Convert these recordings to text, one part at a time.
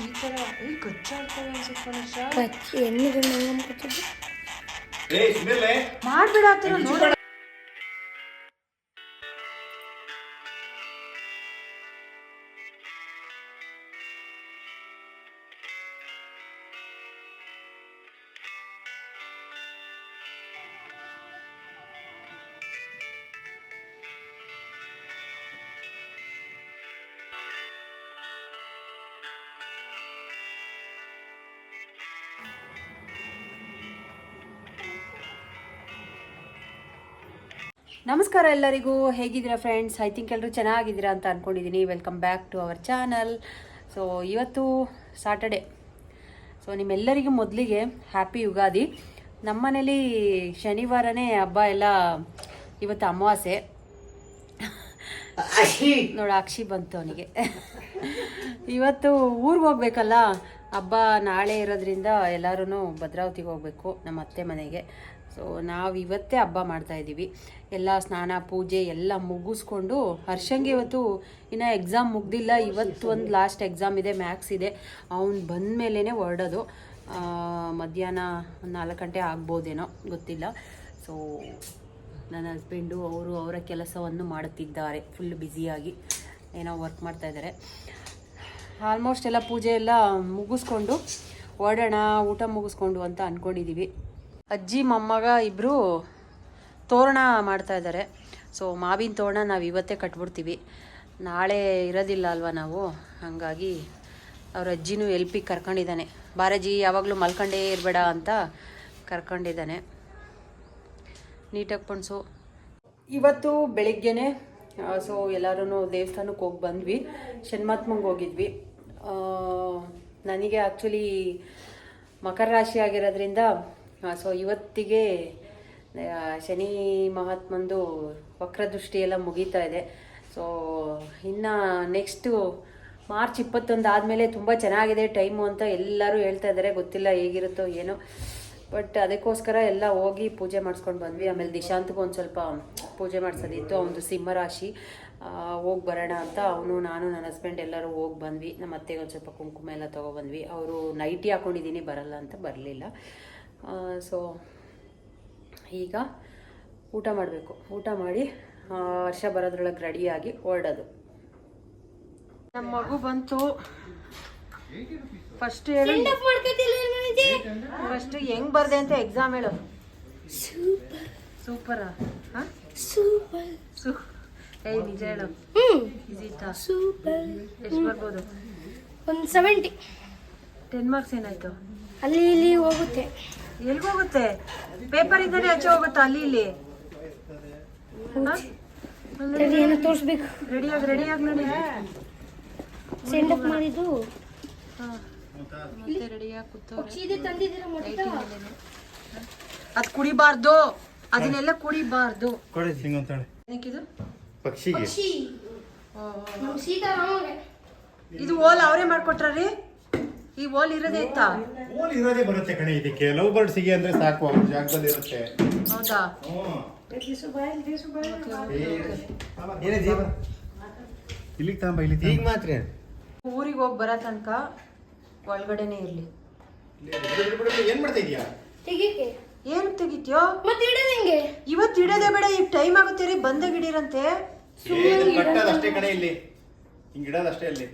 ಈ ಥರ ಅನ್ಸುತ್ತೆ ಮಾಡ್ಬೇಡ ಆ ಥರ ನೋಡ ನಮಸ್ಕಾರ ಎಲ್ಲರಿಗೂ. ಹೇಗಿದ್ದೀರಾ ಫ್ರೆಂಡ್ಸ್ ಐ ಥಿಂಕ್ ಎಲ್ಲರೂ ಚೆನ್ನಾಗಿದ್ದೀರಾ ಅಂತ ಅಂದ್ಕೊಂಡಿದ್ದೀನಿ welcome back to our channel so ಇವತ್ತು ಸಾಟರ್ಡೆ ಸೊ ನಿಮ್ಮೆಲ್ಲರಿಗೂ ಮೊದಲಿಗೆ ಹ್ಯಾಪಿ ಯುಗಾದಿ. ನಮ್ಮನೇಲಿ ಶನಿವಾರನೇ ಹಬ್ಬ ಎಲ್ಲ ಇವತ್ತು ಅಮಾವಾಸ್ಯೆ. ನೋಡು ಅಕ್ಷಿ ಬಂತು ಅವನಿಗೆ. ಇವತ್ತು ಊರಿಗೆ ಹೋಗ್ಬೇಕಲ್ಲ? ಹಬ್ಬ ನಾಳೆ ಇರೋದ್ರಿಂದ ಎಲ್ಲರೂ ಭದ್ರಾವತಿಗೆ ಹೋಗ್ಬೇಕು ನಮ್ಮ ಅತ್ತೆ ಮನೆಗೆ. ಸೊ ನಾವು ಇವತ್ತೇ ಹಬ್ಬ ಮಾಡ್ತಾ ಇದ್ದೀವಿ ಎಲ್ಲ ಸ್ನಾನ, ಪೂಜೆ ಎಲ್ಲ ಮುಗಿಸ್ಕೊಂಡು, ಹರ್ಷಂಗೆ ಇವತ್ತು ಇನ್ನು ಎಕ್ಸಾಮ್ ಮುಗ್ದಿಲ್ಲ. ಇವತ್ತು ಒಂದು ಲಾಸ್ಟ್ ಎಕ್ಸಾಮ್ ಇದೆ ಮ್ಯಾಕ್ಸ್ ಇದೆ. ಅವ್ನು ಬಂದ ಮೇಲೇ ಹೊರಡೋದು ಮಧ್ಯಾಹ್ನ ಒಂದು ನಾಲ್ಕು ಗಂಟೆ ಆಗ್ಬೋದೇನೋ ಗೊತ್ತಿಲ್ಲ. ಸೊ ನನ್ನ ಹಸ್ಬೆಂಡು ಅವರು ಅವರ ಕೆಲಸವನ್ನು ಮಾಡುತ್ತಿದ್ದಾರೆ. ಫುಲ್ ಬ್ಯುಸಿಯಾಗಿ ಏನೋ ವರ್ಕ್ ಮಾಡ್ತಾ ಇದ್ದಾರೆ. ಆಲ್ಮೋಸ್ಟ್ ಎಲ್ಲ ಪೂಜೆ ಎಲ್ಲ ಮುಗಿಸ್ಕೊಂಡು ಓಡೋಣ ಊಟ ಮುಗಿಸ್ಕೊಂಡು ಅಂತ ಅಂದ್ಕೊಂಡಿದ್ದೀವಿ ಅಜ್ಜಿ, ಮೊಮ್ಮಗ ಇಬ್ಬರು ತೋರಣ ಮಾಡ್ತಾ ಇದ್ದಾರೆ. ಸೊ ಮಾವಿನ ತೋರಣ ನಾವು ಇವತ್ತೇ ಕಟ್ಬಿಡ್ತೀವಿ. ನಾಳೆ ಇರೋದಿಲ್ಲ ಅಲ್ವಾ ನಾವು? ಹಾಗಾಗಿ ಅವ್ರ ಅಜ್ಜಿನೂ ಎಲ್ಪಿಗೆ ಕರ್ಕೊಂಡಿದ್ದಾನೆ. ಬಾರಜ್ಜಿ ಯಾವಾಗಲೂ ಮಲ್ಕೊಂಡೇ ಇರಬೇಡ ಅಂತ ಕರ್ಕೊಂಡಿದ್ದಾನೆ. ನೀಟಾಗಿ ಪಣಸು. ಇವತ್ತು ಬೆಳಿಗ್ಗೆನೆ ಸೊ ಎಲ್ಲರೂ ದೇವಸ್ಥಾನಕ್ಕೆ ಹೋಗಿ ಬಂದ್ವಿ. ಷಣ್ಮಾತ್ಮಂಗೆ ಹೋಗಿದ್ವಿ. ನನಗೆ ಆ್ಯಕ್ಚುಲಿ ಮಕರ ರಾಶಿ ಆಗಿರೋದ್ರಿಂದ ಸೊ ಇವತ್ತಿಗೆ ಶನಿ ಮಹಾತ್ಮಂದು ವಕ್ರದೃಷ್ಟಿ ಎಲ್ಲ ಮುಗೀತಾ ಇದೆ. ಸೊ ಇನ್ನು ನೆಕ್ಸ್ಟು ಮಾರ್ಚ್ ಇಪ್ಪತ್ತೊಂದು ಆದಮೇಲೆ ತುಂಬ ಚೆನ್ನಾಗಿದೆ ಟೈಮು ಅಂತ ಎಲ್ಲರೂ ಹೇಳ್ತಾ ಇದ್ದಾರೆ ಗೊತ್ತಿಲ್ಲ ಹೇಗಿರುತ್ತೋ ಏನೋ. ಬಟ್ ಅದಕ್ಕೋಸ್ಕರ ಎಲ್ಲ ಹೋಗಿ ಪೂಜೆ ಮಾಡಿಸ್ಕೊಂಡು ಬಂದ್ವಿ. ಆಮೇಲೆ ದಿಶಾಂತ್ಗೂ ಒಂದು ಸ್ವಲ್ಪ ಪೂಜೆ ಮಾಡಿಸೋದಿತ್ತು. ಅವನದು ಸಿಂಹರಾಶಿ ಹೋಗಿ ಬರೋಣ ಅಂತ ಅವನು, ನಾನು, ನನ್ನ ಹಸ್ಬೆಂಡ್ ಎಲ್ಲರೂ ಹೋಗಿ ಬಂದ್ವಿ. ನಮ್ಮ ಅತ್ತೆಗೆ ಒಂದು ಸ್ವಲ್ಪ ಕುಂಕುಮ ಎಲ್ಲ ತೊಗೊಬಂದ್ವಿ ಅವರು ನೈಟಿ ಹಾಕೊಂಡಿದ್ದೀನಿ ಬರಲ್ಲ ಅಂತ ಬರಲಿಲ್ಲ. ಸೊ ಈಗ ಊಟ ಮಾಡಬೇಕು. ಊಟ ಮಾಡಿ ಆ, ವರ್ಷ ಬರೋದ್ರೊಳಗೆ ರೆಡಿಯಾಗಿ ಹೊರಡೋದು. ನಮ್ಮ ಮಗು ಬಂತು. ಫಸ್ಟ್ ಹೇಳು ಫಸ್ಟ್ ಹೆಂಗ್ ಬರ್ದೆ ಅಂತ ಎಕ್ಸಾಮ್ ಹೇಳು. ಸೂಪರ್ ಹಾ? ಸೂಪರ್ ಸೂ ಏಯ್ ನಿಜ ಹೇಳು. ಸೂಪರ್ ಎಷ್ಟು ಬರ್ಬೋದು? ಒಂದು ಸೆವೆಂಟಿ ಟೆನ್ ಮಾರ್ಕ್ಸ್ ಏನಾಯ್ತು? ಅಲ್ಲಿ ಇಲ್ಲಿ ಹೋಗುತ್ತೆ. ಎಲ್ಗ್ ಹೋಗುತ್ತೆ? ಪೇಪರ್ ಇದ್ದಾನೆ ಆಚೆ ಹೋಗುತ್ತಾ ಅಲ್ಲಿ ಇಲ್ಲಿ? ರೆಡಿ ಏನೋ ತೋರಿಸ್ಬೇಕು. ರೆಡಿಯಾಗಿ ರೆಡಿಯಾಗಿ ನೋಡಿ. ಸೆಂಡ್ ಅಪ್ ಮಾಡಿದ್ದು. ಹಾ. ಮತ್ತೆ ರೆಡಿಯಾಗಿ ಕೂತವ್ರೆ. ಅದು ತಂದಿದ್ದೀರ ಮೊಟ್ಟ? ಅದ್ ಕುಡಿಬಾರ್ದು. ಅದನ್ನೆಲ್ಲ ಕುಡಿಬಾರ್ದು. ಕೊಡಿ ಹಿಂಗಂತಾಳೆ ಏನಕ್ಕಿದು? ಪಕ್ಷಿಗೆ. ಓ, ನಮ್ಮ ಸೀತಾರಾಮಗೆ. ಇದು ಓಲ್ ಅವರೇ ಮಾಡ್ಕೊಟ್ರಿ ಈ ಓಲ್ ಇರೋದೇ ಇತ್ತಾ ಓಲ್ ಇರೋದೇ ಬರುತ್ತೆ ಕಣೆ ಇದಕ್ಕೆ. ಲವ್ ಬರ್ಡ್ಸಿಗೆ ಅಂದ್ರೆ ಸಾಕು ಅವ್ರ ಜಾಗದಲ್ಲಿ ಇರುತ್ತೆ. ಹೌದಾ? ಇಲ್ಲಿಗೆ ತಗೊಂಬ ಇಲ್ಲಿ ಈಗ ಮಾತ್ರ? ಊರಿಗೆ ಹೋಗಿ ಬರೋ ತನಕ ಒಳಗಡೆನೆ ಇರ್ಲಿ. ಏನ್ ಮಾಡ್ತಾ ಇದೀಯಾ? ತೆಗಿಕೆ ಏನ್ ತೆಗಿತ್ಯೋ? ಮತ್ತೆ ಇಡೋದು ಹೆಂಗೆ? ಇವತ್ತು ಇಡೋದೇ ಬೇಡ ಈಗ ಟೈಮ್ ಆಗುತ್ತೆ ರೀ ಬಂದಾಗ ಇಡೀರಂತೆ ಕಟ್ಟದಷ್ಟೇ ಕಣೆ ಇಲ್ಲಿ. ಹಿಂಗ್ ಇಡೋದಷ್ಟೇ ಅಲ್ಲಿ.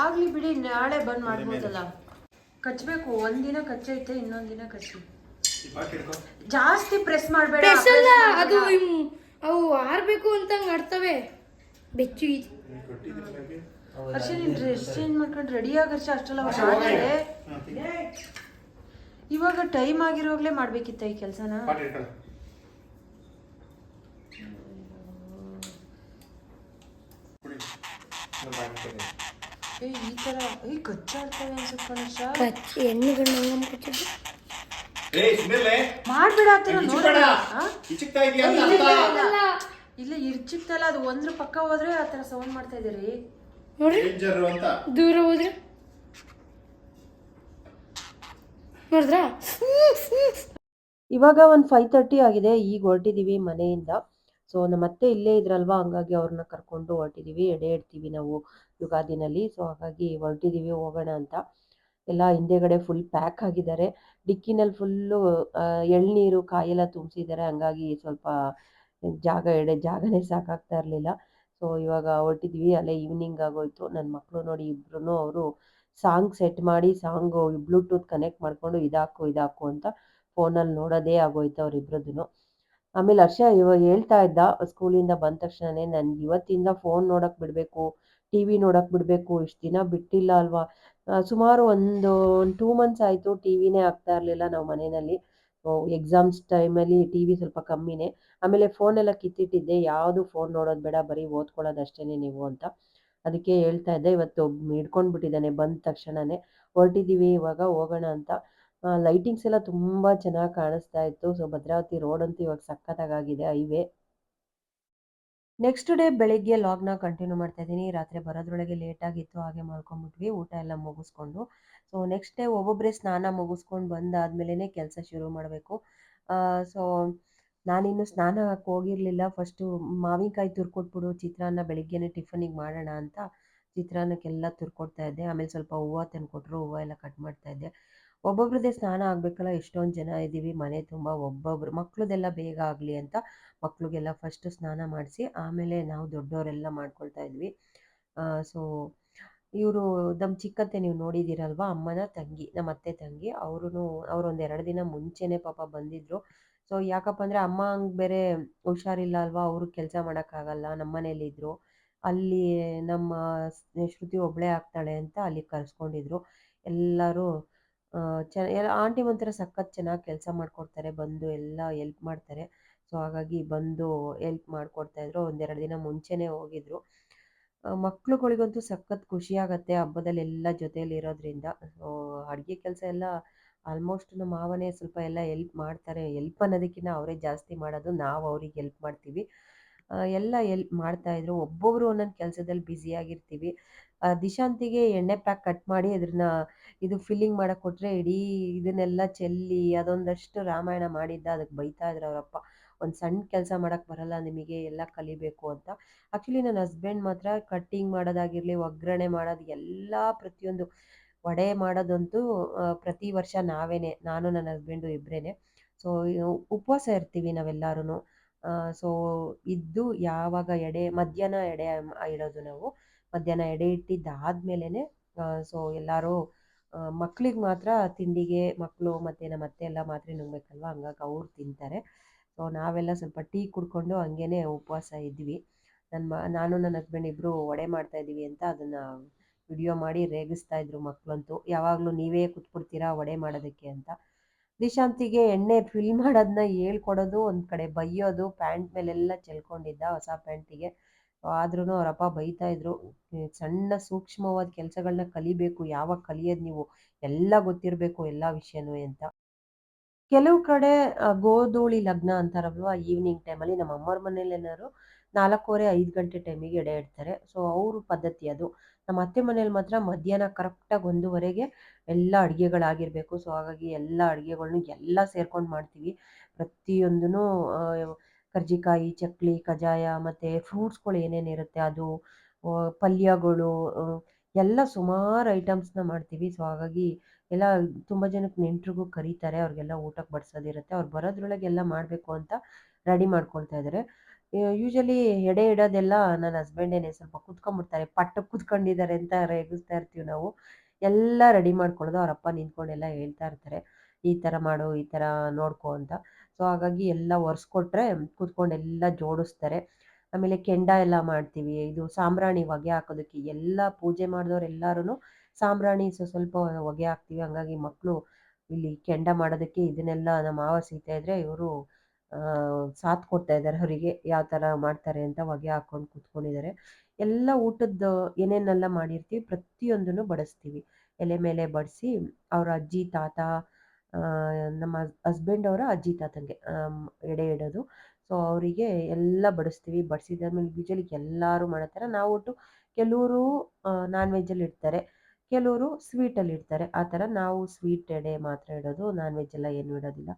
ಆಗ್ಲಿ ಬಿಡಿ ನಾಳೆ ಬಂದ್ ಮಾಡ್ಬೋದಲ್ಲ. ಕಚ್ಬೇಕು ಒಂದಿನ ಕಚ್ಚೈತೆ ಇನ್ನೊಂದಿನ ಕಚ್ಚಿ. ಈ ಜಾಸ್ತಿ ಪ್ರೆಸ್ ಮಾಡಬೇಡ ಪ್ರೆಸ್ ಅಲ್ಲ ಅದು ಇಮ್- ಅವು ಆರ್ಬೇಕು ಅಂತ ಹಂಗ್ ಆಡ್ತವೆ. ಬೆಚ್ಚು ಇದೆ ಹರ್ಷ ನೀನ್ ಡ್ರೆಸ್ ಚೇಂಜ್ ಮಾಡ್ಕೊಂಡು ರೆಡಿ ಆಗರ್ಷ ಅಷ್ಟೆಲ್ಲ ತಿನ್ನು. ಇವಾಗ ಟೈಮ್ ಆಗಿರೋಗ್ಲೇ ಮಾಡ್ಬೇಕಿತ್ತ ಈ ಕೆಲ್ಸನ. ಏ ಈ ತರ ಏ ಕಚ್ಚಾಡ್ತವೆ ಅನ್ಸುತ್ತೆ ಕಣೇಶ ಕಚ್ಚಿ ನಂಗೊಂಬಿಡ್ತದೆ ಏ ಸುಮ್ಮನೆ ಮಾಡ್ಬೇಡ ಆ? ಥರ ನೋಡೋಣ ಇಲ್ಲ, ಇರ್ಚಿಕ್ತಲ್ಲ ಅದು ಒಂದ್ರ ಪಕ್ಕ ಹೋದ್ರೆ ಆ ಥರ ಸೌಂಡ್ ಮಾಡ್ತಾ ಇದೀರಿ ನೋಡ್ರಿ. ದೂರ ಹೋದ್ರೆ? ನೋಡಿದ್ರಾ? ಇವಾಗ ಒಂದು ಫೈವ್ ತರ್ಟಿ ಆಗಿದೆ ಈಗ ಹೊರಟಿದ್ದೀವಿ ಮನೆಯಿಂದ. ಸೊ ನಮ್ಮ ಅತ್ತೆ ಇಲ್ಲೇ ಇದ್ರಲ್ವಾ? ಹಂಗಾಗಿ ಅವ್ರನ್ನ ಕರ್ಕೊಂಡು ಹೊರಟಿದ್ದೀವಿ ಎಡೆ ಇಡ್ತೀವಿ ನಾವು ಯುಗಾದಿನಲ್ಲಿ. ಸೊ ಹಾಗಾಗಿ ಹೊರಟಿದ್ದೀವಿ ಹೋಗೋಣ ಅಂತ. ಎಲ್ಲ ಹಿಂದೆಗಡೆ ಫುಲ್ ಪ್ಯಾಕ್ ಆಗಿದ್ದಾರೆ. ಡಿಕ್ಕಿನಲ್ಲಿ ಫುಲ್ಲು ಎಳ್ನೀರು, ಕಾಯೆಲ್ಲ ತುಂಬಿಸಿದ್ದಾರೆ. ಹಂಗಾಗಿ ಸ್ವಲ್ಪ ಜಾಗ, ಎಡೆ ಜಾಗನೇ ಸಾಕಾಗ್ತಾ ಇರಲಿಲ್ಲ. ಸೊ ಇವಾಗ ಹೊರಟಿದ್ವಿ. ಅಲ್ಲೇ ಈವ್ನಿಂಗ್ ಆಗೋಯ್ತು. ನನ್ನ ಮಕ್ಕಳು ನೋಡಿ ಇಬ್ರು ಅವರು ಸಾಂಗ್ ಸೆಟ್ ಮಾಡಿ ಸಾಂಗು ಬ್ಲೂಟೂತ್ ಕನೆಕ್ಟ್ ಮಾಡಿಕೊಂಡು ಇದಾಕು ಇದಾಕು ಅಂತ ಫೋನಲ್ಲಿ ನೋಡೋದೇ ಆಗೋಯ್ತು ಅವ್ರಿಬ್ರದ್ದು ಆಮೇಲೆ ಹರ್ಷ ಇವಾಗ ಹೇಳ್ತಾ ಇದ್ದ ಸ್ಕೂಲಿಂದ ಬಂದ ತಕ್ಷಣನೇ ನನ್ಗೆ ಇವತ್ತಿಂದ ಫೋನ್ ನೋಡೋಕೆ ಬಿಡಬೇಕು ಟಿ ವಿ ನೋಡೋಕೆ ಬಿಡಬೇಕು, ಇಷ್ಟು ದಿನ ಬಿಟ್ಟಿಲ್ಲ ಅಲ್ವಾ? ಸುಮಾರು ಒಂದು ಟೂ ಮಂತ್ಸ್ ಆಯಿತು ಟಿ ವಿನೇ ಆಗ್ತಾ ಇರಲಿಲ್ಲ ನಾವು ಮನೆಯಲ್ಲಿ. ಎಕ್ಸಾಮ್ಸ್ ಟೈಮಲ್ಲಿ ಟಿ ವಿ ಸ್ವಲ್ಪ ಕಮ್ಮಿನೇ. ಆಮೇಲೆ ಫೋನೆಲ್ಲ ಕಿತ್ತಿಟ್ಟಿದ್ದೆ, ಯಾವುದು ಫೋನ್ ನೋಡೋದು ಬೇಡ, ಬರೀ ಓದ್ಕೊಳ್ಳೋದು ಅಷ್ಟೇ ನೀವು ಅಂತ. ಅದಕ್ಕೆ ಹೇಳ್ತಾ ಇದ್ದೆ, ಇವತ್ತು ಹಿಡ್ಕೊಂಡು ಬಿಟ್ಟಿದ್ದಾನೆ, ಬಂದ ತಕ್ಷಣನೇ. ಹೊರಟಿದ್ದೀವಿ, ಇವಾಗ ಹೋಗೋಣ ಅಂತ. ಲೈಟಿಂಗ್ಸ್ ಎಲ್ಲ ತುಂಬ ಚೆನ್ನಾಗಿ ಕಾಣಿಸ್ತಾ ಇತ್ತು. ಸೊ ಭದ್ರಾವತಿ ರೋಡ್ ಅಂತೂ ಇವಾಗ ಸಖತ್ತಾಗಿದೆ ಹೈವೇ ನೆಕ್ಸ್ಟ್ ಡೇ ಬೆಳಿಗ್ಗೆ ಲಾಗ್ನ ಕಂಟಿನ್ಯೂ ಮಾಡ್ತಾ ಇದ್ದೀನಿ. ರಾತ್ರಿ ಬರೋದ್ರೊಳಗೆ ಲೇಟ್ ಆಗಿತ್ತು, ಹಾಗೆ ಮಲ್ಕೊಂಡ್ಬಿಟ್ವಿ. ಊಟ ಎಲ್ಲ ಮುಗಿಸ್ಕೊಂಡು. ಸೊ ನೆಕ್ಸ್ಟ್ ಡೇ ಒಬ್ಬೊಬ್ಬರೇ ಸ್ನಾನ ಮುಗಿಸ್ಕೊಂಡು ಬಂದಾದ್ಮೇಲೆ ಕೆಲಸ ಶುರು ಮಾಡಬೇಕು. ಸೊ ನಾನಿನ್ನು ಸ್ನಾನಕ್ಕೆ ಹೋಗಿರಲಿಲ್ಲ. ಫಸ್ಟು ಮಾವಿನಕಾಯಿ ತುರ್ಕೊಟ್ಬಿಡು, ಚಿತ್ರಾನ್ನ ಬೆಳಿಗ್ಗೆನೆ ಟಿಫನಿಗೆ ಮಾಡೋಣ ಅಂತ ಚಿತ್ರಾನ್ನಕ್ಕೆಲ್ಲ ತುರ್ಕೊಡ್ತಾ ಇದ್ದೆ. ಆಮೇಲೆ ಸ್ವಲ್ಪ ಹೂವು ತಂದುಕೊಟ್ರು, ಹೂವು ಎಲ್ಲ ಕಟ್ ಮಾಡ್ತಾ ಇದ್ದೆ. ಒಬ್ಬೊಬ್ರದ್ದೇ ಸ್ನಾನ ಆಗಬೇಕಲ್ಲ, ಎಷ್ಟೊಂದು ಜನ ಇದ್ದೀವಿ, ಮನೆ ತುಂಬ ಒಬ್ಬೊಬ್ರು, ಮಕ್ಳದೆಲ್ಲ ಬೇಗ ಆಗಲಿ ಅಂತ ಮಕ್ಳಿಗೆಲ್ಲ ಫಸ್ಟ್ ಸ್ನಾನ ಮಾಡಿಸಿ, ಆಮೇಲೆ ನಾವು ದೊಡ್ಡವರೆಲ್ಲ ಮಾಡ್ಕೊಳ್ತಾ ಇದ್ವಿ. ಸೊ ಇವರು ನಮ್ಮ ಚಿಕ್ಕತ್ತೆ ನೀವು ನೋಡಿದಿರಲ್ವಾ ಅಮ್ಮನ ತಂಗಿ ನಮ್ಮ ಅತ್ತೆ ತಂಗಿ ಅವರು ಅವರೊಂದು ಎರಡು ದಿನ ಮುಂಚೆನೇ ಪಾಪ ಬಂದಿದ್ರು. ಸೊ ಯಾಕಪ್ಪ ಅಂದರೆ ಅಮ್ಮ ಹಂಗೆ ಬೇರೆ ಹುಷಾರಿಲ್ಲ ಅಲ್ವಾ, ಅವರು ಕೆಲಸ ಮಾಡೋಕ್ಕಾಗಲ್ಲ ನಮ್ಮ ಮನೇಲಿದ್ದರು ಅಲ್ಲಿ ನಮ್ಮ ಶ್ರುತಿ ಒಬ್ಬಳೇ ಆಗ್ತಾಳೆ ಅಂತ ಅಲ್ಲಿ ಕರೆಸ್ಕೊಂಡಿದ್ರು. ಎಲ್ಲರೂ ಚ ಎಲ್ಲ ಆಂಟಿ ಒಂಥರ ಸಖತ್ ಚೆನ್ನಾಗಿ ಕೆಲಸ ಮಾಡಿಕೊಡ್ತಾರೆ, ಬಂದು ಎಲ್ಲ ಎಲ್ಪ್ ಮಾಡ್ತಾರೆ. ಸೊ, ಹಾಗಾಗಿ ಬಂದು ಎಲ್ಪ್ ಮಾಡಿಕೊಡ್ತಾಯಿದ್ರು ಒಂದೆರಡು ದಿನ ಮುಂಚೆನೇ ಹೋಗಿದ್ರು. ಮಕ್ಳುಗಳಿಗಂತೂ ಸಖತ್ ಖುಷಿ ಆಗುತ್ತೆ ಹಬ್ಬದಲ್ಲಿ ಎಲ್ಲ ಜೊತೆಯಲ್ಲಿ ಇರೋದ್ರಿಂದ. ಸೊ, ಅಡುಗೆ ಕೆಲಸ ಎಲ್ಲ ಆಲ್ಮೋಸ್ಟ್ ನಮ್ಮ ಮಾವನೇ ಸ್ವಲ್ಪ ಎಲ್ಲ ಎಲ್ಪ್ ಮಾಡ್ತಾರೆ. ಎಲ್ಪ್ ಅನ್ನೋದಕ್ಕಿಂತ ಅವರೇ ಜಾಸ್ತಿ ಮಾಡೋದು. ನಾವು ಅವ್ರಿಗೆ ಎಲ್ಪ್ ಮಾಡ್ತೀವಿ. ಎಲ್ಲ ಎಲ್ಪ್ ಮಾಡ್ತಾಯಿದ್ರು ಒಬ್ಬೊಬ್ಬರು ಒಂದೊಂದು ಕೆಲಸದಲ್ಲಿ ಬ್ಯುಸಿಯಾಗಿರ್ತೀವಿ ದಿಶಾಂತಿಗೆ ಎಣ್ಣೆ ಪ್ಯಾಕ್ ಕಟ್ ಮಾಡಿ ಅದನ್ನ ಇದು ಫಿಲ್ಲಿಂಗ್ ಮಾಡೋಕೆ ಕೊಟ್ಟರೆ ಇಡೀ ಇದನ್ನೆಲ್ಲ ಚೆಲ್ಲಿ ಅದೊಂದಷ್ಟು ರಾಮಾಯಣ ಮಾಡಿದ್ದ ಅದಕ್ಕೆ ಬೈತಾ ಇದ್ರು ಅವರಪ್ಪ. ಒಂದು ಸಣ್ಣ ಕೆಲಸ ಮಾಡೋಕ್ಕೆ ಬರಲ್ಲ, ನಿಮಗೆ ಎಲ್ಲ ಕಲಿಬೇಕು ಅಂತ. ಆ್ಯಕ್ಚುಲಿ ನನ್ನ ಹಸ್ಬೆಂಡ್ ಮಾತ್ರ ಕಟ್ಟಿಂಗ್ ಮಾಡೋದಾಗಿರಲಿ, ಒಗ್ಗರಣೆ ಮಾಡೋದು ಎಲ್ಲ ಪ್ರತಿಯೊಂದು ವಡೆ ಮಾಡೋದಂತೂ ಪ್ರತಿ ವರ್ಷ ನಾವೇನೆ. ನಾನು, ನನ್ನ ಹಸ್ಬೆಂಡು ಇಬ್ಬರೇ ಸೊ ಉಪವಾಸ ಇರ್ತೀವಿ ನಾವೆಲ್ಲರೂ ಸೊ ಇದ್ದು ಯಾವಾಗ ಎಡೆ, ಮಧ್ಯಾಹ್ನ ಎಡೆ ಇಡೋದು ನಾವು. ಮಧ್ಯಾಹ್ನ ಎಡೆ ಇಟ್ಟಿದ್ದಾದ್ಮೇಲೆ ಸೊ ಎಲ್ಲರೂ ಮಕ್ಳಿಗೆ ಮಾತ್ರ ತಿಂಡಿಗೆ ಮಕ್ಕಳು ಮತ್ತು ನಮ್ಮ ಅತ್ತೆ ಎಲ್ಲ ಮಾತ್ರ ನುಂಗ್ಬೇಕಲ್ವ ಹಂಗಾಗಿ ಅವ್ರು ತಿಂತಾರೆ. ಸೊ ನಾವೆಲ್ಲ ಸ್ವಲ್ಪ ಟೀ ಕುಡ್ಕೊಂಡು ಹಂಗೇನೆ ಉಪವಾಸ ಇದ್ವಿ. ನನ್ನ ನಾನು ನನ್ನ ಹಸ್ಬೆಂಡ್ ಇಬ್ಬರು ವಡೆ ಮಾಡ್ತಾ ಇದ್ದೀವಿ ಅಂತ ಅದನ್ನು ವಿಡಿಯೋ ಮಾಡಿ ರೇಗಿಸ್ತಾ ಇದ್ರು ಮಕ್ಕಳಂತೂ ಯಾವಾಗಲೂ ನೀವೇ ಕೂತ್ಬಿಡ್ತೀರಾ ವಡೆ ಮಾಡೋದಕ್ಕೆ ಅಂತ. ದಿಶಾಂತಿಗೆ ಎಣ್ಣೆ ಫಿಲ್ ಮಾಡೋದನ್ನ ಹೇಳ್ಕೊಡೋದು, ಒಂದು ಕಡೆ ಬೈಯೋದು, ಪ್ಯಾಂಟ್ ಮೇಲೆಲ್ಲ ಚೆಲ್ಕೊಂಡಿದ್ದ ಹೊಸ ಪ್ಯಾಂಟಿಗೆ. ಆದ್ರೂ ಅವರಪ್ಪ ಬೈತಾ ಇದ್ರು ಸಣ್ಣ ಸೂಕ್ಷ್ಮವಾದ ಕೆಲಸಗಳನ್ನ ಕಲಿಬೇಕು, ಯಾವಾಗ ಕಲಿಯೋದು ನೀವು? ಎಲ್ಲ ಗೊತ್ತಿರಬೇಕು ಎಲ್ಲ ವಿಷಯನೂ ಅಂತ. ಕೆಲವು ಕಡೆ ಗೋಧೂಳಿ ಲಗ್ನ ಅಂತಾರಲ್ವ, ಈವ್ನಿಂಗ್ ಟೈಮಲ್ಲಿ ನಮ್ಮ ಅಮ್ಮವ್ರ ಮನೇಲಿ ಏನಾದ್ರು ನಾಲ್ಕೂವರೆ, ಐದು ಗಂಟೆ ಟೈಮಿಗೆ ಎಡೆ ಇಡ್ತಾರೆ. ಸೊ, ಅವ್ರ ಪದ್ಧತಿ ಅದು. ನಮ್ಮ ಅತ್ತೆ ಮನೇಲಿ ಮಾತ್ರ ಮಧ್ಯಾಹ್ನ ಕರೆಕ್ಟಾಗಿ ಒಂದೂವರೆಗೆ ಎಲ್ಲ ಅಡುಗೆಗಳಾಗಿರಬೇಕು. ಸೊ, ಹಾಗಾಗಿ ಎಲ್ಲ ಅಡುಗೆಗಳ್ನು ಎಲ್ಲ ಸೇರ್ಕೊಂಡು ಮಾಡ್ತೀವಿ. ಪ್ರತಿಯೊಂದೂ ಕರ್ಜಿಕಾಯಿ, ಚಕ್ಲಿ ಕಜಾಯ ಮತ್ತು ಫ್ರೂಟ್ಸ್ಗಳು ಏನೇನಿರುತ್ತೆ ಅದು ಪಲ್ಯಗಳು ಎಲ್ಲ ಸುಮಾರು ಐಟಮ್ಸ್ನ ಮಾಡ್ತೀವಿ. ಸೊ ಹಾಗಾಗಿ ಎಲ್ಲ ತುಂಬ ಜನಕ್ಕೆ ನೆಂಟ್ರಿಗೂ ಕರೀತಾರೆ. ಅವ್ರಿಗೆಲ್ಲ ಊಟಕ್ಕೆ ಬಡಿಸೋದಿರುತ್ತೆ ಅವ್ರು ಬರೋದ್ರೊಳಗೆ ಎಲ್ಲ ಮಾಡಬೇಕು ಅಂತ ರೆಡಿ ಮಾಡ್ಕೊಳ್ತಾ ಇದ್ದಾರೆ ಯೂಶಲಿ ಎಡೆ ಇಡೋದೆಲ್ಲ ನನ್ನ ಹಸ್ಬೆಂಡೇನೆ ಸ್ವಲ್ಪ ಕುತ್ಕೊಂಡ್ಬಿಡ್ತಾರೆ. ಪಟ್ಟಕ್ಕೆ ಕುತ್ಕೊಂಡಿದ್ದಾರೆ ಅಂತ ರೇಗಿಸ್ತಾ ಇರ್ತೀವಿ ನಾವು. ಎಲ್ಲ ರೆಡಿ ಮಾಡ್ಕೊಳ್ಳೋದು ಅವರಪ್ಪ ನಿಂತ್ಕೊಂಡೆಲ್ಲ ಹೇಳ್ತಾ ಇರ್ತಾರೆ. ಈ ಥರ ಮಾಡು, ಈ ಥರ ನೋಡ್ಕೊ ಅಂತ. ಸೊ ಹಾಗಾಗಿ ಎಲ್ಲ ಒರೆಸ್ಕೊಟ್ರೆ ಕೂತ್ಕೊಂಡು ಎಲ್ಲ ಜೋಡಿಸ್ತಾರೆ. ಆಮೇಲೆ ಕೆಂಡ ಎಲ್ಲ ಮಾಡ್ತೀವಿ, ಇದು ಸಾಂಬ್ರಾಣಿ ಹೊಗೆ ಹಾಕೋದಕ್ಕೆ ಎಲ್ಲ ಪೂಜೆ ಮಾಡಿದವ್ರು ಎಲ್ಲರೂ ಸಾಂಬ್ರಾಣಿ ಸ್ವ ಸ್ವಲ್ಪ ಹೊಗೆ ಹಾಕ್ತೀವಿ. ಹಂಗಾಗಿ ಮಕ್ಕಳು ಇಲ್ಲಿ ಕೆಂಡ ಮಾಡೋದಕ್ಕೆ ಇದನ್ನೆಲ್ಲ ನಮ್ಮ ಮಾವ ಸೀತಾ ಇದ್ರೆ ಇವರು ಸಾಥ್ ಕೊಡ್ತಾ ಇದ್ದಾರೆ ಅವರಿಗೆ ಯಾವ ಥರ ಮಾಡ್ತಾರೆ ಅಂತ ಹೊಗೆ ಹಾಕೊಂಡು ಕೂತ್ಕೊಂಡಿದ್ದಾರೆ. ಎಲ್ಲ ಊಟದ ಏನೇನೆಲ್ಲ ಮಾಡಿರ್ತೀವಿ ಪ್ರತಿಯೊಂದನ್ನು ಬಡಿಸ್ತೀವಿ. ಎಲೆ ಮೇಲೆ ಬಡಿಸಿ ಅವ್ರ ಅಜ್ಜಿ, ತಾತ ನಮ್ಮ ಹಸ್ಬೆಂಡ್ ಅವರ ಅಜ್ಜಿ ತಾತಂಗೆ ಎಡೆ ಇಡೋದು ಸೊ ಅವರಿಗೆ ಎಲ್ಲ ಬಡಿಸ್ತೀವಿ. ಬಡಿಸಿದಾದ್ಮೇಲೆ ಯೂಶಲಿ ಎಲ್ಲರೂ ಮಾಡೋ ನಾವು ಒಟ್ಟು ಕೆಲವರು ನಾನ್ ವೆಜ್ಜಲ್ಲಿ ಇಡ್ತಾರೆ. ಕೆಲವರು ಸ್ವೀಟಲ್ಲಿ ಇಡ್ತಾರೆ. ಆ ಥರ ನಾವು ಸ್ವೀಟ್ ಎಡೆ ಮಾತ್ರ ಇಡೋದು. ನಾನ್ ವೆಜ್ ಎಲ್ಲ ಏನೂ ಇಡೋದಿಲ್ಲ.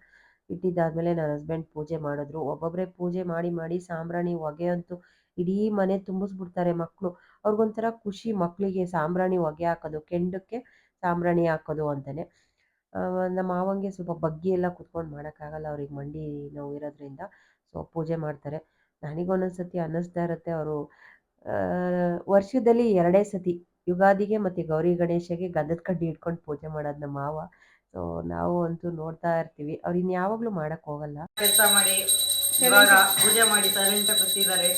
ಇಟ್ಟಿದ್ದಾದ್ಮೇಲೆ ನನ್ನ ಹಸ್ಬೆಂಡ್ ಪೂಜೆ ಮಾಡಿದ್ರು. ಒಬ್ಬೊಬ್ಬರೇ ಪೂಜೆ ಮಾಡಿ ಮಾಡಿ ಸಾಂಬ್ರಾಣಿ ಹೊಗೆ ಅಂತೂ ಇಡೀ ಮನೆ ತುಂಬಿಸ್ಬಿಡ್ತಾರೆ ಮಕ್ಕಳು ಅವ್ರಿಗೊಂಥರ ಖುಷಿ ಮಕ್ಕಳಿಗೆ ಸಾಂಬ್ರಾಣಿ ಹೊಗೆ ಹಾಕೋದು, ಕೆಂಡಕ್ಕೆ ಸಾಂಬ್ರಾಣಿ ಹಾಕೋದು ಅಂತಲೇ ನಮ್ಮ ಮಾವಂಗೆ ಸ್ವಲ್ಪ ಬಗ್ಗಿ ಎಲ್ಲ ಕುತ್ಕೊಂಡು ಮಾಡೋಕ್ಕಾಗಲ್ಲ. ಅವ್ರಿಗೆ ಮಂಡಿ ನೋವು ಇರೋದ್ರಿಂದ ಸೊ ಪೂಜೆ ಮಾಡ್ತಾರೆ. ನನಗೊಂದೊಂದು ಸತಿ ಅನ್ನಿಸ್ತಾ ಇರುತ್ತೆ ಅವರು. ವರ್ಷದಲ್ಲಿ ಎರಡೇ ಸತಿ ಯುಗಾದಿಗೆ ಮತ್ತು ಗೌರಿ ಗಣೇಶಗೆ ಗಂಧದ ಕಡ್ಡಿ ಇಟ್ಕೊಂಡು ಪೂಜೆ ಮಾಡೋದು ನಮ್ಮ ಮಾವ. ಸೊ ನಾವು ಅಂತೂ ನೋಡ್ತಾ ಇರ್ತೀವಿ. ಅವ್ರು ಇನ್ಯಾವಾಗಲೂ ಮಾಡೋಕ್ಕೆ ಹೋಗಲ್ಲ. ಕೆಲಸ ಮಾಡಿ ಇವಾಗ ಪೂಜೆ ಮಾಡಿ ಸೈಲೆಂಟ್ ಕೂತಿದ್ದಾರೆ.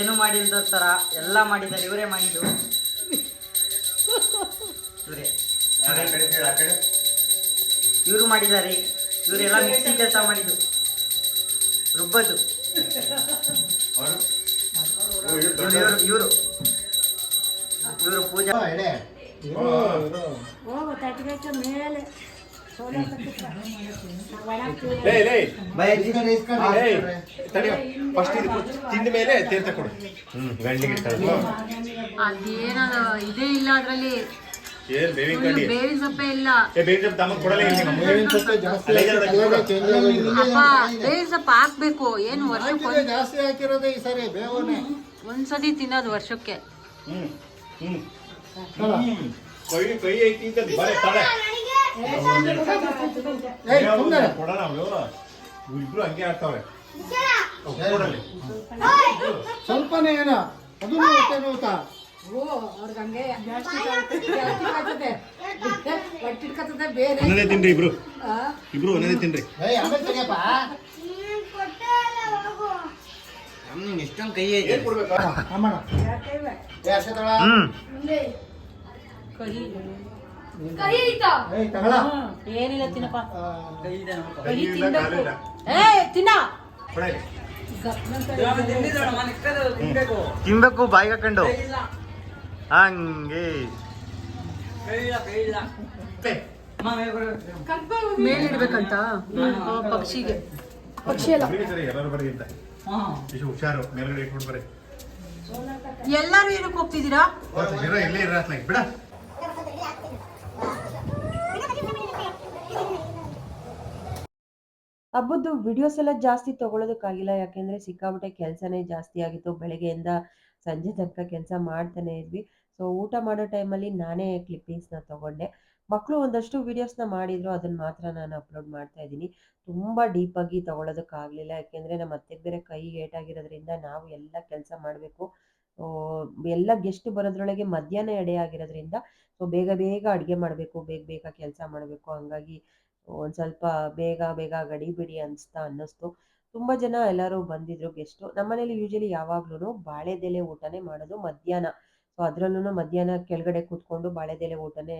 ಏನು ಮಾಡಿಲ್ದ ಥರ ಎಲ್ಲ ಮಾಡಿದ್ದಾರೆ. ಇವರೇ ಮಾಡಿದ್ದು. ಸರಿ ಆ ಕಡೆ ಹೇಳು, ಆ ಕಡೆ. ಇವರು ಮಾಡಿದ್ದಾರೆ. ಇವರೆಲ್ಲ ಮಿಕ್ಸಿ ಕೆಲಸ ಮಾಡಿದ್ದು. ರುಬ್ಬದ್ದು. ಇವ್ರು ಇವರು. ಇವರು. ಪೂಜೆ. ಅದೇನಾದ್ರೂ ತಿಂದ ಮೇಲೆ ತೀರ್ಥ ಕೊಡು. ಗಂಡಿಗೆ ಇದೇ ಇಲ್ಲ ಅದರಲ್ಲಿ. ಏನ್ ಬೇವಿನ ಕಡ್ಡಿ? ಬೇವಿನ ಸೊಪ್ಪೆ ಇಲ್ಲ. ಏ ಬೇವಿನ ಸೊಪ್ಪು ತಮ್ಮ ಕೊಡಲೇ ಇಲ್ಲ ನಮ್ಮ ಅಲ್ಲೇ ಇರೋದು ಕೊಡು. ಅಪ್ಪ ಬೇವಿನ ಸೊಪ್ಪು ಹಾಕ್ಬೇಕು. ಏನು ವರ್ಷಕ್ಕೆ ಜಾಸ್ತಿ ಹಾಕಿರೋದೇ ಈ ಸರಿ ಬೇವನೆ. ಒಂದ್ಸತಿ ತಿನ್ನೋದು ವರ್ಷಕ್ಕೆ. ಹ್ಮ್ ಹ್ಮ್. ಹ್ಮ್. ಕೈ ಕೈ ಐತಿ ಅಂತ ಬರೇ ತಡೆ. ಏಯ್, ಸುಮ್ನೆ. ಕೊಡೋಣ ಅವ್ರು. ಇಬ್ರು ಹಂಗೆ ಆಡ್ತಾವ್ರೆ ಕೊಡಲಿ. ಸ್ವಲ್ಪನೇ ಏನೋ? ಅದು ಹೊಟ್ಟೆ ನೋವುತ್ತಾ? ಒಂದನೇ ತಿನ್ರಿ ಇಬ್ರು. ಇಬ್ರು ಒಂದನೇ ತಿನ್ರಿ. ಇಷ್ಟೊಂದು ಕೈ ಕಹಿ ಏನಿಲ್ಲ ತಿನ್ನಪ್ಪ. ಕೈ ಇಲ್ಲ, ಕಾಲು ಇಲ್ಲ. ಏ ತಿನ್ನ. ತಿನ್ಬೇಕು. ಬಾಯಿ ಹಾಕೊಂಡು. ಹಂಗೆ. ಮೇಲಿಡ್ಬೇಕಂತ? ಆ, ಪಕ್ಷಿಗೆ. ಎಲ್ಲರೂ ಬರೀ ಹುಷಾರು ಮೇಲ್ಗಡೆ ಎಲ್ಲಾರು ಏನಕ್ಕೆ ಹೋಗ್ತಿದ್ದೀರಾ? ಹೋಗ್ತಾ ಇರೋ ಇಲ್ಲೇ ಇರ ಅತ್ಲಾಗ ಬಿಡ. ಹಬ್ಬದ್ದು ವಿಡಿಯೋಸ್ ಎಲ್ಲ ಜಾಸ್ತಿ ತಗೊಳ್ಳೋದಕ್ಕಾಗಿಲ್ಲ ಯಾಕೆಂದ್ರೆ ಸಿಕ್ಕಾಬಿಟ್ಟೆ ಕೆಲಸನೇ ಜಾಸ್ತಿ ಆಗಿತ್ತು. ಬೆಳಗ್ಗೆಯಿಂದ ಸಂಜೆ ತನಕ ಕೆಲಸ ಮಾಡ್ತಾನೆ ಇದ್ವಿ. ಸೊ ಊಟ ಮಾಡೋ ಟೈಮಲ್ಲಿ ನಾನೇ ಕ್ಲಿಪ್ಪಿಂಗ್ಸ್ನ ತೊಗೊಂಡೆ. ಮಕ್ಕಳು ಒಂದಷ್ಟು ವೀಡಿಯೋಸ್ನ ಮಾಡಿದ್ರು ಅದನ್ನು ಮಾತ್ರ ನಾನು ಅಪ್ಲೋಡ್ ಮಾಡ್ತಾ ಇದ್ದೀನಿ. ತುಂಬ ಡೀಪಾಗಿ ತೊಗೊಳೋದಕ್ಕಾಗಲಿಲ್ಲ. ಯಾಕೆಂದರೆ ನಮ್ಮ ಅತ್ತೆಗೆ ಬೇರೆ ಕೈ ಏಟಾಗಿರೋದ್ರಿಂದ ನಾವು ಎಲ್ಲ ಕೆಲಸ ಮಾಡಬೇಕು. ಎಲ್ಲ ಗೆಸ್ಟ್ ಬರೋದ್ರೊಳಗೆ ಮಧ್ಯಾಹ್ನ ಎಡೆ ಆಗಿರೋದ್ರಿಂದ ಸೊ ಬೇಗ ಬೇಗ ಅಡುಗೆ ಮಾಡಬೇಕು, ಬೇಗ ಬೇಗ ಕೆಲಸ ಮಾಡಬೇಕು. ಹಂಗಾಗಿ ಒಂದು ಸ್ವಲ್ಪ ಬೇಗ ಬೇಗ ಗಡಿಬಿಡಿ ಅನಿಸ್ತಾ ಅನ್ನಿಸ್ತು. ತುಂಬ ಜನ ಎಲ್ಲರೂ ಬಂದಿದ್ರು ಗೆಸ್ಟು ನಮ್ಮನೇಲಿ ಯೂಶಲಿ ಯಾವಾಗ್ಲೂ ಬಾಳೆದೆಲೆ ಊಟನೇ ಮಾಡೋದು ಮಧ್ಯಾಹ್ನ. ಸೊ ಅದರಲ್ಲೂ ಮಧ್ಯಾಹ್ನ ಕೆಳಗಡೆ ಕೂತ್ಕೊಂಡು ಬಾಳೆದೆಲೆ ಊಟನೇ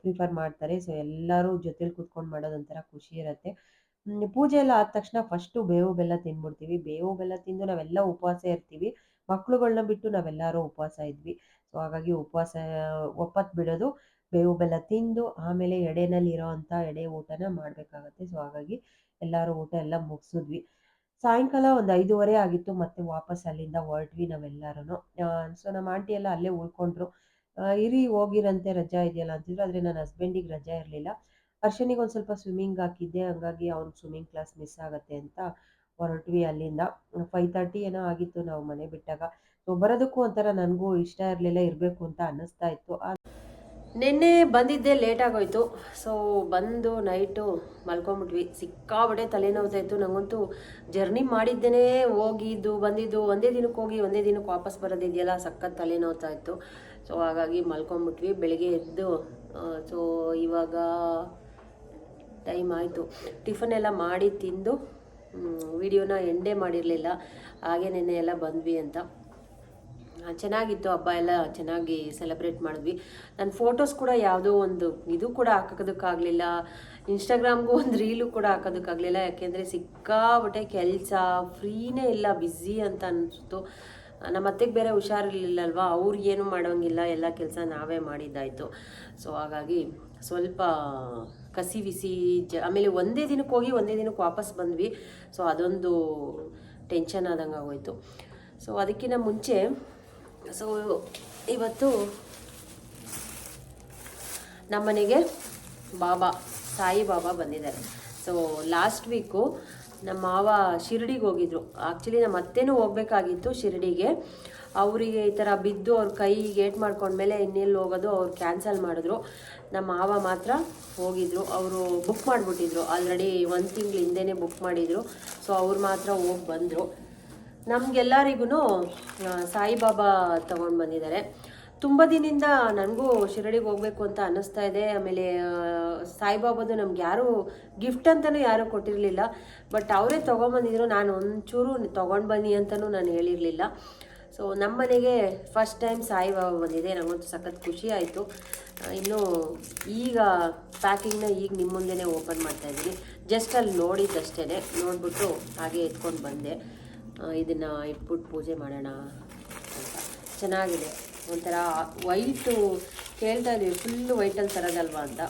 ಪ್ರಿಫರ್ ಮಾಡ್ತಾರೆ. ಸೊ ಎಲ್ಲರೂ ಜೊತೆಲಿ ಕೂತ್ಕೊಂಡು ಮಾಡೋದು ಒಂಥರ ಖುಷಿ ಇರುತ್ತೆ. ಪೂಜೆ ಎಲ್ಲ ಆದ ತಕ್ಷಣ ಫಸ್ಟು ಬೇವು ಬೆಲ್ಲ ತಿಂದ್ಬಿಡ್ತೀವಿ ಬೇವು ಬೆಲ್ಲ ತಿಂದು ನಾವೆಲ್ಲ ಉಪವಾಸ ಇರ್ತೀವಿ. ಮಕ್ಳುಗಳನ್ನ ಬಿಟ್ಟು ನಾವೆಲ್ಲರೂ ಉಪವಾಸ ಇದ್ವಿ. ಸೊ ಹಾಗಾಗಿ ಉಪವಾಸ ಒಪ್ಪತ್ತು ಬಿಡೋದು. ಬೇವು ಬೆಲ್ಲ ತಿಂದು ಆಮೇಲೆ ಎಡೆನಲ್ಲಿ ಇರೋ ಅಂಥ ಎಡೆ ಊಟನ ಮಾಡಬೇಕಾಗತ್ತೆ. ಸೊ ಹಾಗಾಗಿ ಎಲ್ಲರೂ ಊಟ ಎಲ್ಲ ಮುಗಿಸಿದ್ವಿ. ಸಾಯಂಕಾಲ ಒಂದು ಐದೂವರೆ ಆಗಿತ್ತು ಮತ್ತೆ ವಾಪಸ್ ಅಲ್ಲಿಂದ ಹೊರಟ್ವಿ ನಾವೆಲ್ಲರೂ ಸೊ ನಮ್ಮ ಆಂಟಿ ಎಲ್ಲ ಅಲ್ಲೇ ಉಳ್ಕೊಂಡ್ರು. ಇರಿ ಹೋಗಿರಂತೆ, ರಜಾ ಇದೆಯಲ್ಲ ಅಂತಿದ್ರು. ಆದರೆ ನನ್ನ ಹಸ್ಬೆಂಡಿಗೆ ರಜಾ ಇರಲಿಲ್ಲ. ಅರ್ಶನಿಗೆ ಒಂದು ಸ್ವಲ್ಪ ಸ್ವಿಮ್ಮಿಂಗ್ ಹಾಕಿದ್ದೆ. ಹಂಗಾಗಿ ಅವ್ನು ಸ್ವಿಮ್ಮಿಂಗ್ ಕ್ಲಾಸ್ ಮಿಸ್ ಆಗುತ್ತೆ ಅಂತ ಹೊರಟ್ವಿ ಅಲ್ಲಿಂದ. ಫೈವ್ ತರ್ಟಿ ಏನೋ ಆಗಿತ್ತು ನಾವು ಮನೆ ಬಿಟ್ಟಾಗ. ಸೊ ಬರೋದಕ್ಕೂ ಒಂಥರ ನನಗೂ ಇಷ್ಟ ಇರಲಿಲ್ಲ, ಇರಬೇಕು ಅಂತ ಅನ್ನಿಸ್ತಾ ಇತ್ತು. ನಿನ್ನೆ ಬಂದಿದ್ದೆ ಲೇಟ್ ಆಗೋಯ್ತು. ಸೊ ಬಂದು ನೈಟು ಮಲ್ಕೊಂಬಿಟ್ವಿ. ಸಿಕ್ಕಾಬಟ್ಟೆ ತಲೆನೋವ್ತಾ ಇತ್ತು. ನನಗಂತೂ ಜರ್ನಿ ಮಾಡಿದ್ದೇನೆ. ಹೋಗಿದ್ದು, ಬಂದಿದ್ದು ಒಂದೇ ದಿನಕ್ಕೆ ಹೋಗಿ, ಒಂದೇ ದಿನಕ್ಕೆ ವಾಪಸ್ ಬರೋದಿದೆಯಲ್ಲ ಸಖತ್ ತಲೆನೋವ್ತಾ ಇತ್ತು. ಸೊ ಹಾಗಾಗಿ ಮಲ್ಕೊಂಬಿಟ್ವಿ. ಬೆಳಗ್ಗೆ ಎದ್ದು ಸೊ ಇವಾಗ ಟೈಮ್ ಆಯಿತು. ಟಿಫನ್ ಎಲ್ಲ ಮಾಡಿ ತಿಂದು ವಿಡಿಯೋನ ಎಂಡೇ ಮಾಡಿರಲಿಲ್ಲ. ಹಾಗೆ ನೆನ್ನೆ ಎಲ್ಲ ಬಂದ್ವಿ ಅಂತ. ಚೆನ್ನಾಗಿತ್ತು ಹಬ್ಬ ಎಲ್ಲ, ಚೆನ್ನಾಗಿ ಸೆಲೆಬ್ರೇಟ್ ಮಾಡಿದ್ವಿ. ನನ್ನ ಫೋಟೋಸ್ ಕೂಡ ಯಾವುದೋ ಒಂದು, ಇದು ಕೂಡ ಹಾಕೋದಕ್ಕಾಗಲಿಲ್ಲ. ಇನ್ಸ್ಟಾಗ್ರಾಮ್ಗೂ ಒಂದು ರೀಲು ಕೂಡ ಹಾಕೋದಕ್ಕಾಗಲಿಲ್ಲ. ಯಾಕೆಂದರೆ ಸಿಕ್ಕಾಬಟ್ಟೆ ಕೆಲಸ ಫ್ರೀನೇ ಇಲ್ಲ ಬ್ಯುಸಿ ಅಂತ ಅನಿಸ್ತು ನಮ್ಮ ಅತ್ತೆಗೆ ಬೇರೆ ಹುಷಾರಿರಲಿಲ್ಲಲ್ವಾ? ಅವ್ರು ಏನು ಮಾಡೋಂಗಿಲ್ಲ, ಎಲ್ಲ ಕೆಲಸ ನಾವೇ ಮಾಡಿದ್ದಾಯಿತು. ಸೊ ಹಾಗಾಗಿ ಸ್ವಲ್ಪ ಕಸಿ ಬಿಸಿ, ಜ, ಆಮೇಲೆ ಒಂದೇ ದಿನಕ್ಕೆ ಹೋಗಿ ಒಂದೇ ದಿನಕ್ಕೆ ವಾಪಸ್ ಬಂದ್ವಿ. ಸೊ ಅದೊಂದು ಟೆನ್ಷನ್ ಆದಂಗೆ ಆಗೋಯ್ತು ಸೊ ಅದಕ್ಕಿಂತ ಮುಂಚೆ ಸೊ, ಇವತ್ತು ನಮ್ಮನೆಗೆ ಬಾಬಾ ಸಾಯಿ ಬಾಬಾ ಬಂದಿದ್ದಾರೆ. ಸೊ ಲಾಸ್ಟ್ ವೀಕು ನಮ್ಮ ಮಾವ ಶಿರಡಿಗೆ ಹೋಗಿದ್ರು. ಆ್ಯಕ್ಚುಲಿ ನಮ್ಮ ಅತ್ತೆನೂ ಹೋಗ್ಬೇಕಾಗಿತ್ತು ಶಿರಡಿಗೆ. ಅವರಿಗೆ ಈ ಥರ ಬಿದ್ದು ಅವ್ರ ಕೈ ಗೇಟ್ ಮಾಡ್ಕೊಂಡ್ಮೇಲೆ ಇನ್ನೆಲ್ಲಿ ಹೋಗೋದು ಅವ್ರು ಕ್ಯಾನ್ಸಲ್ ಮಾಡಿದ್ರು. ನಮ್ಮ ಮಾವ ಮಾತ್ರ ಹೋಗಿದ್ರು. ಅವರು ಬುಕ್ ಮಾಡಿಬಿಟ್ಟಿದ್ರು. ಆಲ್ರೆಡಿ ಒಂದು ತಿಂಗಳ ಹಿಂದೆನೇ ಬುಕ್ ಮಾಡಿದರು. ಸೊ ಅವ್ರು ಮಾತ್ರ ಹೋಗಿ ಬಂದರು. ನಮಗೆಲ್ಲರಿಗೂ ಸಾಯಿಬಾಬಾ ತಗೊಂಡು ಬಂದಿದ್ದಾರೆ. ತುಂಬ ದಿನದಿಂದ ನನಗೂ ಶಿರಡಿಗೆ ಹೋಗ್ಬೇಕು ಅಂತ ಅನ್ನಿಸ್ತಾ ಇದೆ. ಆಮೇಲೆ ಸಾಯಿಬಾಬಾದು ನಮ್ಗೆ ಯಾರೂ ಗಿಫ್ಟ್ ಅಂತಲೂ ಯಾರೂ ಕೊಟ್ಟಿರಲಿಲ್ಲ. ಬಟ್ ಅವರೇ ತೊಗೊಂಬಂದಿದ್ರು ನಾನು ಒಂಚೂರು ತೊಗೊಂಡು ಬನ್ನಿ ಅಂತಲೂ ನಾನು ಹೇಳಿರಲಿಲ್ಲ. ಸೊ ನಮ್ಮ ಮನೆಗೆ ಫಸ್ಟ್ ಟೈಮ್ ಸಾಯಿಬಾಬಾ ಬಂದಿದೆ. ನನಗಂತೂ ಸಖತ್ ಖುಷಿ ಆಯಿತು. ಇನ್ನು ಈಗ ಪ್ಯಾಕಿಂಗ್ನ ಈಗ ನಿಮ್ಮ ಮುಂದೆನೇ ಓಪನ್ ಮಾಡ್ತಾ ಇದ್ದೀನಿ. ಜಸ್ಟ್ ಅಲ್ಲಿ ನೋಡಿದ್ದಷ್ಟೇ ನೋಡಿಬಿಟ್ಟು ಹಾಗೆ ಎತ್ಕೊಂಡು ಬಂದೆ. ಇದನ್ನು ಇಟ್ಬಿಟ್ಟು ಪೂಜೆ ಮಾಡೋಣ ಅಂತ. ಚೆನ್ನಾಗಿದೆ. ಒಂಥರ ವೈಟು ಕೇಳ್ತಾ ಇದ್ದೀವಿ, ಫುಲ್ಲು ವೈಟಲ್ಲಿ ತರೋದಲ್ವಾ ಅಂತ.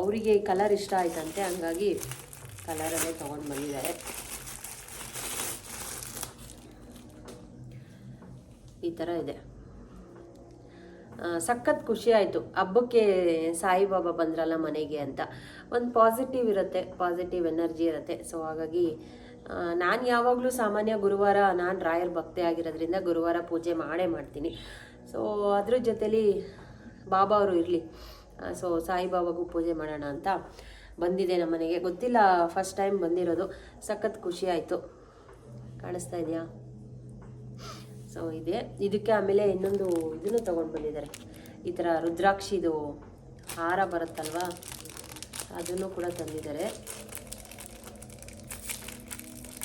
ಅವರಿಗೆ ಕಲರ್ ಇಷ್ಟ ಆಯ್ತಂತೆ, ಹಂಗಾಗಿ ಕಲರಲ್ಲೇ ತೊಗೊಂಡು ಬಂದಿದ್ದಾರೆ. ಈ ಥರ ಇದೆ. ಸಖತ್ ಖುಷಿ ಆಯಿತು. ಹಬ್ಬಕ್ಕೆ ಸಾಯಿಬಾಬಾ ಬಂದ್ರಲ್ಲ ಮನೆಗೆ ಅಂತ. ಒಂದು ಪಾಸಿಟಿವ್ ಇರುತ್ತೆ ಪಾಸಿಟಿವ್ ಎನರ್ಜಿ ಇರುತ್ತೆ. ಸೊ ಹಾಗಾಗಿ ನಾನು ಯಾವಾಗಲೂ ಸಾಮಾನ್ಯ ಗುರುವಾರ ನಾನು ರಾಯರ್ ಭಕ್ತಿ ಆಗಿರೋದ್ರಿಂದ ಗುರುವಾರ ಪೂಜೆ ಮಾಡೇ ಮಾಡ್ತೀನಿ. ಸೊ ಅದ್ರ ಜೊತೇಲಿ ಬಾಬಾ ಅವರು ಇರಲಿ. ಸೊ ಸಾಯಿಬಾಬಾಗೂ ಪೂಜೆ ಮಾಡೋಣ ಅಂತ ಬಂದಿದೆ ನಮ್ಮ ಮನೆಗೆ. ಗೊತ್ತಿಲ್ಲ ಫಸ್ಟ್ ಟೈಮ್ ಬಂದಿರೋದು. ಸಖತ್ ಖುಷಿ ಆಯಿತು. ಕಾಣಿಸ್ತಾ ಇದೆಯಾ? ಸೊ ಇದೆ. ಇದಕ್ಕೆ ಆಮೇಲೆ ಇನ್ನೊಂದು ಇದನ್ನು ತೊಗೊಂಡು ಬಂದಿದ್ದಾರೆ. ಈ ಥರ ರುದ್ರಾಕ್ಷಿದು ಹಾರ ಬರುತ್ತಲ್ವಾ? ಅದನ್ನು ಕೂಡ ತಂದಿದ್ದಾರೆ.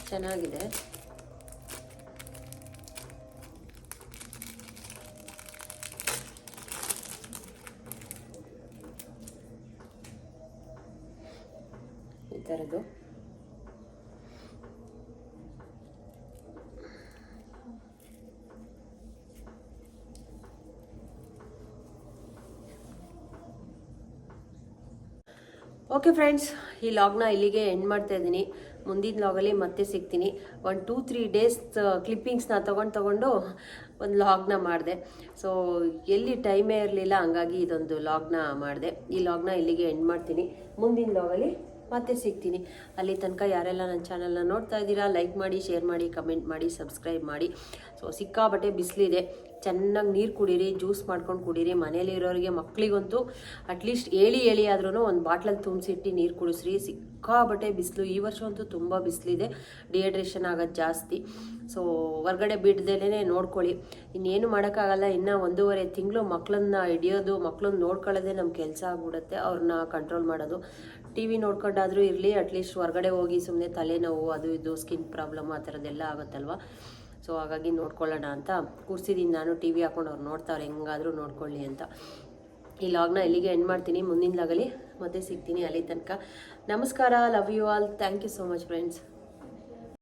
ಚೆನ್ನಾಗಿದೆ. ಈ ಥರದ್ದು ಓಕೆ ಫ್ರೆಂಡ್ಸ್ ಈ ಲಾಗ್ನ ಇಲ್ಲಿಗೆ ಎಂಡ್ ಮಾಡ್ತಾ ಇದ್ದೀನಿ. ಮುಂದಿನ ಲಾಗಲ್ಲಿ ಮತ್ತೆ ಸಿಗ್ತೀನಿ. ಒಂದು ಟೂ ತ್ರೀ ಡೇಸ್ ಕ್ಲಿಪ್ಪಿಂಗ್ಸ್ನ ತೊಗೊಂಡು ತೊಗೊಂಡು ಒಂದು ಲಾಗ್ನ ಮಾಡಿದೆ. ಸೊ ಎಲ್ಲಿ ಟೈಮೇ ಇರಲಿಲ್ಲ, ಹಂಗಾಗಿ ಇದೊಂದು ಲಾಗ್ನ ಮಾಡಿದೆ. ಈ ಲಾಗ್ನ ಇಲ್ಲಿಗೆ ಎಂಡ್ ಮಾಡ್ತೀನಿ. ಮುಂದಿನ ಲಾಗಲ್ಲಿ ಮತ್ತೆ ಸಿಗ್ತೀನಿ. ಅಲ್ಲಿ ತನಕ ಯಾರೆಲ್ಲ ನನ್ನ ಚಾನಲ್ನ ನೋಡ್ತಾ ಇದ್ದೀರಾ ಲೈಕ್ ಮಾಡಿ ಶೇರ್ ಮಾಡಿ ಕಮೆಂಟ್ ಮಾಡಿ ಸಬ್ಸ್ಕ್ರೈಬ್ ಮಾಡಿ. ಸೊ ಸಿಕ್ಕಾಬಟ್ಟೆ ಬಿಸಿಲಿದೆ. ಚೆನ್ನಾಗಿ ನೀರು ಕುಡೀರಿ ಜ್ಯೂಸ್ ಮಾಡ್ಕೊಂಡು ಕುಡೀರಿ. ಮನೇಲಿರೋರಿಗೆ ಮಕ್ಕಳಿಗಂತೂ ಅಟ್ಲೀಸ್ಟ್ ಹೇಳಿ ಹೇಳಿ ಆದ್ರೂ ಒಂದು ಬಾಟ್ಲಲ್ಲಿ ತುಂಬಿಸಿಟ್ಟು ನೀರು ಕುಡಿಸ್ರಿ. ಸಿಕ್ಕಾಬಟ್ಟೆ ಬಿಸಿಲು. ಈ ವರ್ಷ ಅಂತೂ ತುಂಬ ಬಿಸಿಲಿದೆ. ಡಿಹೈಡ್ರೇಷನ್ ಆಗೋದು ಜಾಸ್ತಿ. ಸೊ ಹೊರ್ಗಡೆ ಬಿಡ್ದೇನೆ ನೋಡ್ಕೊಳ್ಳಿ. ಇನ್ನೇನು ಮಾಡೋಕ್ಕಾಗಲ್ಲ. ಇನ್ನು ಒಂದೂವರೆ ತಿಂಗಳು ಮಕ್ಕಳನ್ನ ಹಿಡಿಯೋದು ಮಕ್ಕಳನ್ನ ನೋಡ್ಕೊಳ್ಳೋದೇ ನಮ್ಮ ಕೆಲಸ ಆಗ್ಬಿಡುತ್ತೆ. ಅವ್ರನ್ನ ಕಂಟ್ರೋಲ್ ಮಾಡೋದು. ಟಿ ವಿ ನೋಡ್ಕೊಂಡಾದರೂ ಇರಲಿ ಅಟ್ಲೀಸ್ಟ್ ಹೊರಗಡೆ ಹೋಗಿ ಸುಮ್ಮನೆ ತಲೆನೋವು, ಅದು ಇದು ಸ್ಕಿನ್ ಪ್ರಾಬ್ಲಮ್ ಆ ಥರದ್ದೆಲ್ಲ ಆಗುತ್ತಲ್ವ? ಸೊ ಹಾಗಾಗಿ ನೋಡ್ಕೊಳ್ಳೋಣ ಅಂತ. ಕೂರ್ಸಿದ್ದೀನಿ ನಾನು ಟಿ ವಿ ಹಾಕೊಂಡು ಅವ್ರು ನೋಡ್ತಾವ್ರೆ ಹೆಂಗಾದರೂ ನೋಡ್ಕೊಳ್ಳಿ ಅಂತ. ಈ ಲಾಗ್ನ ಇಲ್ಲಿಗೆ ಎಂಡ್ ಮಾಡ್ತೀನಿ, ಮುಂದಿನ ಲಾಗಲಿ ಮತ್ತೆ ಸಿಗ್ತೀನಿ ಅಲ್ಲಿ ತನಕ. ನಮಸ್ಕಾರ love you all thank you so much friends